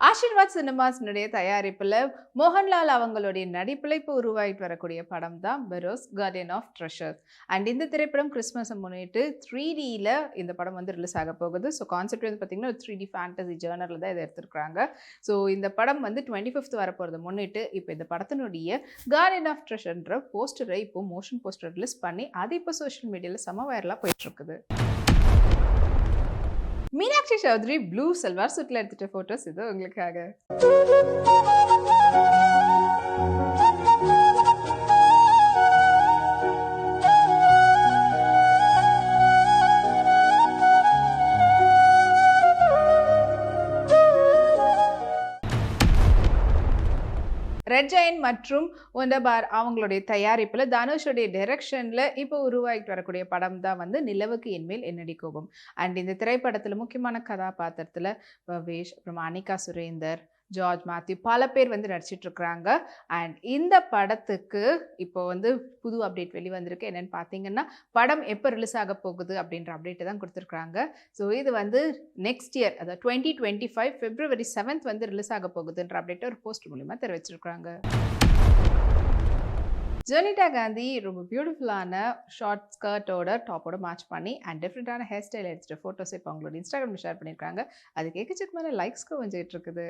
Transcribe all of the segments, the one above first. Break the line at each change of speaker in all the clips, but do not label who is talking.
ஆஷிர்வாத் சினிமாஸினுடைய தயாரிப்பில் மோகன்லால் அவங்களுடைய நடிப்பில் இப்போ உருவாகிட்டு வரக்கூடிய படம் தான் Barroz guardian of treasure and இந்த திரைப்படம் கிறிஸ்மஸை முன்னிட்டு த்ரீ டியில் இந்த படம் வந்து ரிலீஸ் ஆக போகுது. ஸோ கான்செப்ட் வந்து பார்த்திங்கன்னா த்ரீ டி ஃபேண்டசி ஜேர்னலில் தான் இதை எடுத்துருக்காங்க ஸோ இந்த படம் வந்து டுவெண்ட்டி ஃபிஃப்த் வரப்போகிறத முன்னிட்டு இப்போ இந்த படத்தினுடைய கார்டியன் ஆஃப் ட்ரெஷர்ன்ற போஸ்டரை இப்போ மோஷன் போஸ்டர் ரிலீஸ் பண்ணி அது இப்போ சோஷியல் மீடியாவில் செம வைரலாக போயிட்டுருக்குது மீனாட்சி சௌத்ரி ப்ளூ சல்வார் சுட்டில் எடுத்துட்ட ஃபோட்டோஸ் இது உங்களுக்காக. ரெட் ஜெயின் மற்றும் ஒண்டபார் அவங்களுடைய தயாரிப்பில் தனுஷுடைய டைரக்ஷனில் இப்போ உருவாகிட்டு வரக்கூடிய படம் தான் வந்து நிலவுக்கு என்மேல் என்னடி கோபம். அண்ட் இந்த திரைப்படத்தில் முக்கியமான கதாபாத்திரத்தில் பவேஷ் அப்புறம் அனிகா சுரேந்தர் ஜார்ஜ் மேத்யூ பல பேர் வந்து நடிச்சிட்டு இருக்கிறாங்க. அண்ட் இந்த படத்துக்கு இப்போ வந்து புது அப்டேட் வெளிவந்திருக்கு. என்னென்னு பார்த்தீங்கன்னா படம் எப்போ ரிலீஸ் ஆக போகுது அப்படின்ற அப்டேட்டை தான் கொடுத்துருக்குறாங்க. ஸோ இது வந்து நெக்ஸ்ட் இயர் அதாவது twenty twenty five February seventh வந்து ரிலீஸ் ஆக போகுதுன்ற அப்டேட்டை ஒரு போஸ்ட் மூலிமா தெரிவிச்சிருக்கிறாங்க. ஜெனிட்டா காந்தி ரொம்ப பியூட்டிஃபுல்லான ஷார்ட் ஸ்கர்ட்டோட டாப்போட மேட்ச் பண்ணி அண்ட் டிஃப்ரெண்ட்டான ஹேர் ஸ்டைல் எடுத்துகிட்டு ஃபோட்டோஸ் இப்போ அவங்களோட இன்ஸ்டாகிராமில் ஷேர் பண்ணியிருக்காங்க. அது கேட்கச்சுக்கு மேலே லைக்ஸ்க்கு வந்துட்டு இருக்குது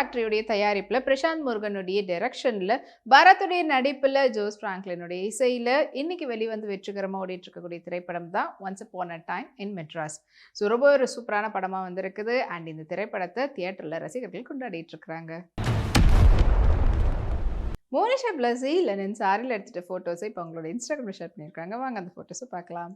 ஃபேக்டரியுடைய தயாரிப்பில் பிரசாந்த் முருகனுடைய டைரக்ஷனில் பரத்துடைய நடிப்பில் ஜோஸ் ஃப்ராங்க்லினுடைய இசையில் இன்னைக்கு வெளிவந்து வெற்றிகரமாக ஓடிட்டு இருக்கக்கூடிய திரைப்படம் தான் once upon a time in Madras so ரொம்ப ஒரு சூப்பரான படமாக வந்திருக்குது. அண்ட் இந்த திரைப்படத்தை தியேட்டரில் ரசிகர்கள் கொண்டாடிட்டு இருக்கிறாங்க மோனிஷா பிளஸி லெனின் சாரியில் எடுத்துகிட்ட ஃபோட்டோஸை இப்போ உங்களோட இன்ஸ்டாகிராமில் ஷேர் பண்ணியிருக்காங்க. வாங்க அந்த ஃபோட்டோஸை பார்க்கலாம்.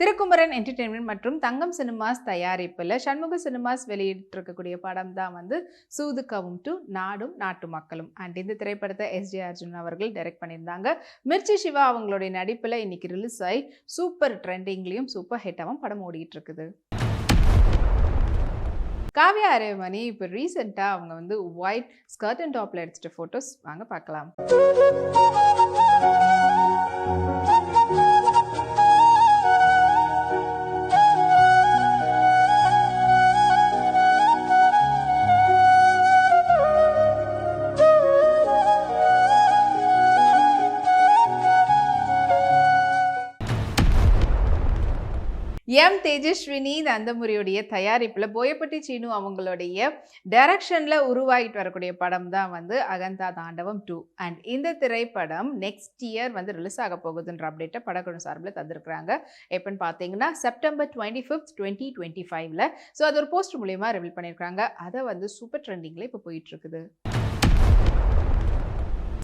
திருக்குமரன் என்டர்டெயின்மெண்ட் மற்றும் தங்கம் சினிமாஸ் தயாரிப்பில் சண்முக சினிமாஸ் வெளியிட்டிருக்கக்கூடிய படம் தான் வந்து சூதுக்கவும் டு நாடும் நாட்டு மக்களும். அண்ட் இந்த திரைப்படத்தை எஸ்ஜே அர்ஜுன் அவர்கள் டைரக்ட் பண்ணியிருந்தாங்க. மிர்ச்சி சிவா அவங்களுடைய நடிப்பில் இன்னைக்கு ரிலீஸ் ஆகி சூப்பர் ட்ரெண்டிங்லேயும் சூப்பர் ஹிட்டாகவும் படம் ஓடிட்டு இருக்குது காவியா அரேமணி இப்போ ரீசெண்டாக அவங்க வந்து ஒயிட் ஸ்கர்ட் அண்ட் டாப்பில் எடுத்துகிட்ட ஃபோட்டோஸ் வாங்க பார்க்கலாம். எம் தேஜஸ்வினி நந்தமுரியுடைய தயாரிப்பில் போயப்பட்டி சீனு அவங்களுடைய டைரக்ஷனில் உருவாகிட்டு வரக்கூடிய படம் தான் வந்து அகந்தா தாண்டவம் டூ அண்ட் இந்த திரைப்படம் நெக்ஸ்ட் இயர் வந்து ரிலீஸ் ஆக போகுதுன்ற அப்டேட்டை படக்குழு சார்பில் தந்திருக்கிறாங்க. எப்போன்னு பார்த்தீங்கன்னா September twenty fifth twenty twenty ஃபைவ்ல ஸோ அது ஒரு போஸ்ட் மூலியமாக ரிவீல் பண்ணியிருக்காங்க அதை வந்து சூப்பர் ட்ரெண்டிங்கில் இப்போ போயிட்டுருக்குது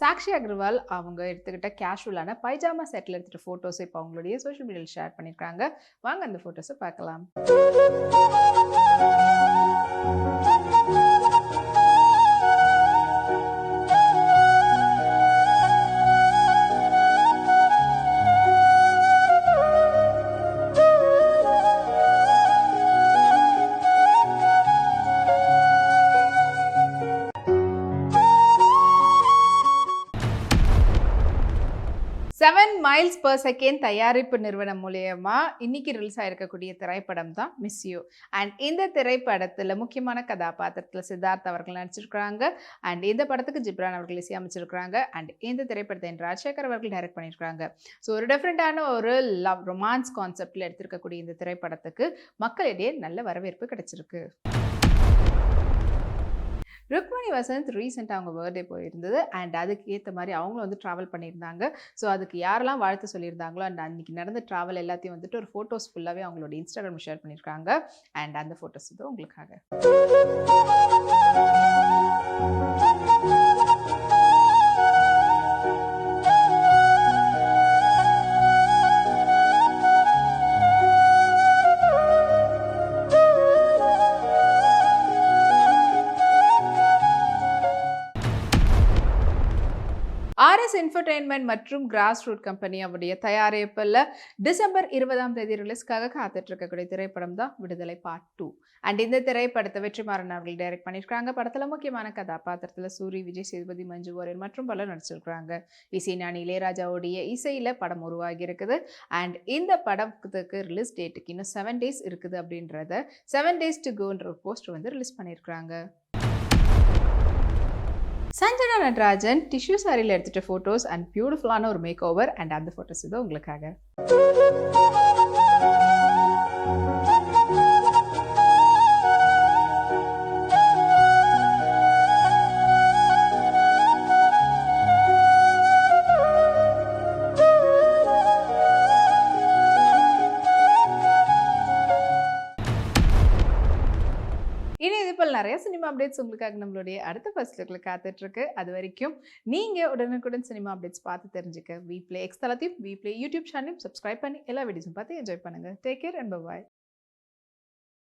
சாக்ஷி அகர்வால் அவங்க எடுத்துக்கிட்ட கேஷுவலான பைஜாமா செட்டில் எடுத்துகிட்ட ஃபோட்டோஸ் இப்போ அவங்களுடைய சோஷியல் மீடியாவில் ஷேர் பண்ணியிருக்காங்க வாங்க அந்த ஃபோட்டோஸை பார்க்கலாம். செவன் மைல்ஸ் பர் செகண்ட் தயாரிப்பு நிறுவனம் மூலயமா இன்னைக்கு ரிலீஸ் ஆயிருக்கக்கூடிய திரைப்படம் தான் மிஸ் யூ அண்ட் இந்த திரைப்படத்தில் முக்கியமான கதாபாத்திரத்தில் சித்தார்த் அவர்கள் நடிச்சிருக்கிறாங்க. அண்ட் இந்த படத்துக்கு ஜிப்ரான் அவர்கள் இசையமைச்சிருக்கிறாங்க. அண்ட் இந்த திரைப்படத்தை என் ராஜசேகர் அவர்கள் டைரக்ட் பண்ணியிருக்காங்க ஸோ ஒரு டிஃப்ரெண்ட்டான ஒரு லவ் ரொமான்ஸ் கான்செப்டில் எடுத்திருக்கக்கூடிய இந்த திரைப்படத்துக்கு மக்களிடையே நல்ல வரவேற்பு கிடைச்சிருக்கு. ருக்மணி வசந்த் ரீசெண்டாக அவங்க பர்த்டே போயிருந்தது. அண்ட் அதுக்கு ஏற்ற மாதிரி அவங்களும் வந்து ட்ராவல் பண்ணியிருந்தாங்க. ஸோ அதுக்கு யாரெல்லாம் வாழ்த்து சொல்லியிருந்தாங்களோ அண்ட் அன்றைக்கி நடந்த ட்ராவல் எல்லாத்தையும் வந்துட்டு ஒரு ஃபோட்டோஸ் ஃபுல்லாகவே அவங்களோட இன்ஸ்டாகிராம் ஷேர் பண்ணியிருக்காங்க. அண்ட் அந்த ஃபோட்டோஸ் இது உங்களுக்காக. இன்ஃபர்டெயின்மெண்ட் மற்றும் கிராஸ் ரூட் கம்பெனி அவருடைய தயாரிப்பில் டிசம்பர் இருபதாம் தேதி ரிலீஸ்க்காக காத்துட்டு இருக்கக்கூடிய திரைப்படம் தான் விடுதலை பார்ட் டூ அண்ட் இந்த திரைப்படத்தை வெற்றிமாறன் அவர்கள் டைரக்ட் பண்ணியிருக்காங்க படத்தில் முக்கியமான கதாபாத்திரத்தில் சூரி விஜய் சேதுபதி மஞ்சு வாரியர் மற்றும் பலர் நடிச்சிருக்கிறாங்க. இசை ஞானி இளையராஜாவுடைய இசையில் படம் உருவாகி இருக்குது அண்ட் இந்த படத்துக்கு ரிலீஸ் டேட்டுக்கு இன்னும் செவன் டேஸ் இருக்குது அப்படின்றத செவன் டேஸ் டு கோன்ற ஒரு போஸ்ட் வந்து ரிலீஸ் பண்ணியிருக்கிறாங்க. சஞ்சனா நடராஜன் டிஷ்யூ சாரியில் எடுத்துகிட்ட ஃபோட்டோஸ் அண்ட் பியூட்டிஃபுல்லான ஒரு மேக் ஓவர் அண்ட் அந்த ஃபோட்டோஸ் இது உங்களுக்காக. நிறைய சினிமா அப்டேட்ஸ் உங்களுக்காக நம்மளுடைய அடுத்த ஃபர்ஸ்ட் லுக்கில் காத்துட்ருக்கு. அது வரைக்கும் நீங்கள் உடனுக்குடன் சினிமா அப்டேட்ஸ் பார்த்து தெரிஞ்சுக்க. வி ப்ளே எக்ஸ் தளத்தையும் வி யூடியூப் சேனலையும் சப்ஸ்கிரைப் பண்ணி எல்லா வீடியோஸும் பார்த்து என்ஜாய் பண்ணுங்கள் டேக் கேர் அண்ட் பாய்